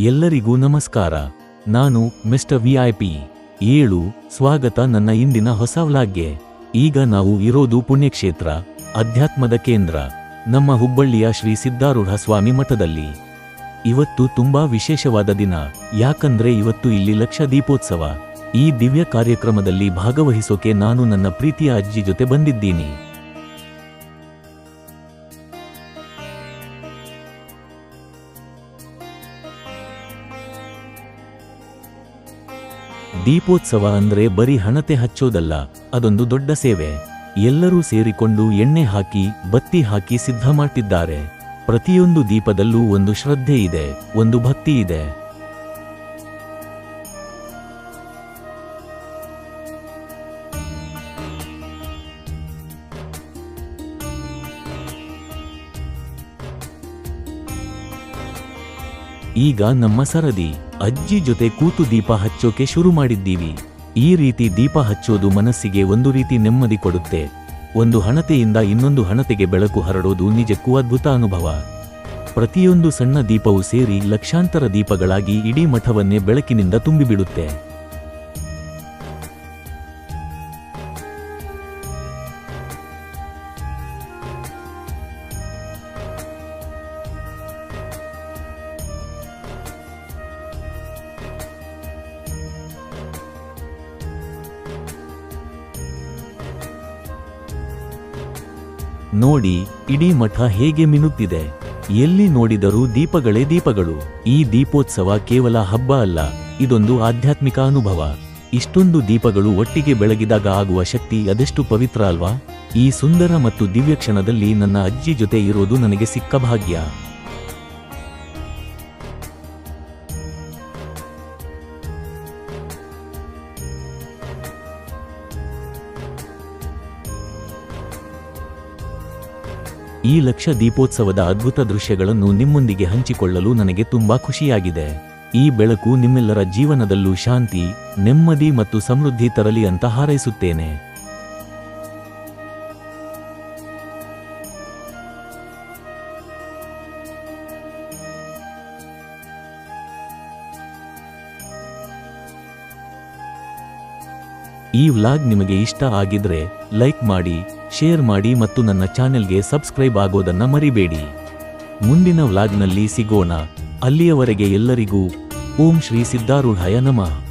ಎಲ್ಲರಿಗೂ ನಮಸ್ಕಾರ. ನಾನು ಮಿಸ್ಟರ್ ವಿಐಪಿ ಏಳು, ಸ್ವಾಗತ ನನ್ನ ಇಂದಿನ ಹೊಸ ವ್ಲಾಗ್ಗೆ. ಈಗ ನಾವು ಇರೋದು ಪುಣ್ಯಕ್ಷೇತ್ರ, ಅಧ್ಯಾತ್ಮದ ಕೇಂದ್ರ, ನಮ್ಮ ಹುಬ್ಬಳ್ಳಿಯ ಶ್ರೀ ಸಿದ್ಧಾರೂಢ ಸ್ವಾಮಿ ಮಠದಲ್ಲಿ. ಇವತ್ತು ತುಂಬಾ ವಿಶೇಷವಾದ ದಿನ, ಯಾಕಂದ್ರೆ ಇವತ್ತು ಇಲ್ಲಿ ಲಕ್ಷ ದೀಪೋತ್ಸವ. ಈ ದಿವ್ಯ ಕಾರ್ಯಕ್ರಮದಲ್ಲಿ ಭಾಗವಹಿಸೋಕೆ ನಾನು ನನ್ನ ಪ್ರೀತಿಯ ಅಜ್ಜಿ ಜೊತೆ ಬಂದಿದ್ದೀನಿ. ದೀಪೋತ್ಸವ ಅಂದ್ರೆ ಬರೀ ಹಣತೆ ಹಚ್ಚೋದಲ್ಲ, ಅದೊಂದು ದೊಡ್ಡ ಸೇವೆ. ಎಲ್ಲರೂ ಸೇರಿಕೊಂಡು ಎಣ್ಣೆ ಹಾಕಿ, ಬತ್ತಿ ಹಾಕಿ ಸಿದ್ಧ ಮಾಡ್ತಿದ್ದಾರೆ. ಪ್ರತಿಯೊಂದು ದೀಪದಲ್ಲೂ ಒಂದು ಶ್ರದ್ಧೆ ಇದೆ, ಒಂದು ಭಕ್ತಿ ಇದೆ. ಈಗ ನಮ್ಮ ಸರದಿ. ಅಜ್ಜಿ ಜೊತೆ ಕೂತು ದೀಪ ಹಚ್ಚೋಕೆ ಶುರು ಮಾಡಿದ್ದೀವಿ. ಈ ರೀತಿ ದೀಪ ಹಚ್ಚೋದು ಮನಸ್ಸಿಗೆ ಒಂದು ರೀತಿ ನೆಮ್ಮದಿ ಕೊಡುತ್ತೆ. ಒಂದು ಹಣತೆಯಿಂದ ಇನ್ನೊಂದು ಹಣತೆಗೆ ಬೆಳಕು ಹರಡೋದು ನಿಜಕ್ಕೂ ಅದ್ಭುತ ಅನುಭವ. ಪ್ರತಿಯೊಂದು ಸಣ್ಣ ದೀಪವು ಸೇರಿ ಲಕ್ಷಾಂತರ ದೀಪಗಳಾಗಿ ಇಡೀ ಮಠವನ್ನೇ ಬೆಳಕಿನಿಂದ ತುಂಬಿಬಿಡುತ್ತೆ. ನೋಡಿ, ಇಡೀ ಮಠ ಹೇಗೆ ಮಿನುತ್ತಿದೆ. ಎಲ್ಲಿ ನೋಡಿದರೂ ದೀಪಗಳೇ ದೀಪಗಳು. ಈ ದೀಪೋತ್ಸವ ಕೇವಲ ಹಬ್ಬ ಅಲ್ಲ, ಇದೊಂದು ಆಧ್ಯಾತ್ಮಿಕ ಅನುಭವ. ಇಷ್ಟೊಂದು ದೀಪಗಳು ಒಟ್ಟಿಗೆ ಬೆಳಗಿದಾಗ ಆಗುವ ಶಕ್ತಿ ಅದೆಷ್ಟು ಪವಿತ್ರ ಅಲ್ವಾ? ಈ ಸುಂದರ ಮತ್ತು ದಿವ್ಯ ಕ್ಷಣದಲ್ಲಿ ನನ್ನ ಅಜ್ಜಿ ಜೊತೆ ಇರೋದು ನನಗೆ ಸಿಕ್ಕ ಭಾಗ್ಯ. ಈ ಲಕ್ಷ ದೀಪೋತ್ಸವದ ಅದ್ಭುತ ದೃಶ್ಯಗಳನ್ನು ನಿಮ್ಮೊಂದಿಗೆ ಹಂಚಿಕೊಳ್ಳಲು ನನಗೆ ತುಂಬಾ ಖುಷಿಯಾಗಿದೆ. ಈ ಬೆಳಕು ನಿಮ್ಮೆಲ್ಲರ ಜೀವನದಲ್ಲೂ ಶಾಂತಿ, ನೆಮ್ಮದಿ ಮತ್ತು ಸಮೃದ್ಧಿ ತರಲಿ ಅಂತ ಹಾರೈಸುತ್ತೇನೆ. ಈ ವ್ಲಾಗ್ ನಿಮಗೆ ಇಷ್ಟ ಆಗಿದ್ರೆ ಲೈಕ್ ಮಾಡಿ ಶೇರ್ ಮಾಡಿ ಮತ್ತು ನನ್ನ ಚಾನೆಲ್ಗೆ ಸಬ್ಸ್ಕ್ರೈಬ್ ಆಗೋದನ್ನ ಮರಿಬೇಡಿ. ಮುಂದಿನ ವ್ಲಾಗ್ನಲ್ಲಿ ಸಿಗೋಣ. ಅಲ್ಲಿಯವರೆಗೆ ಎಲ್ಲರಿಗೂ ಓಂ ಶ್ರೀ ಸಿದ್ಧಾರೂಢಯ ನಮಃ.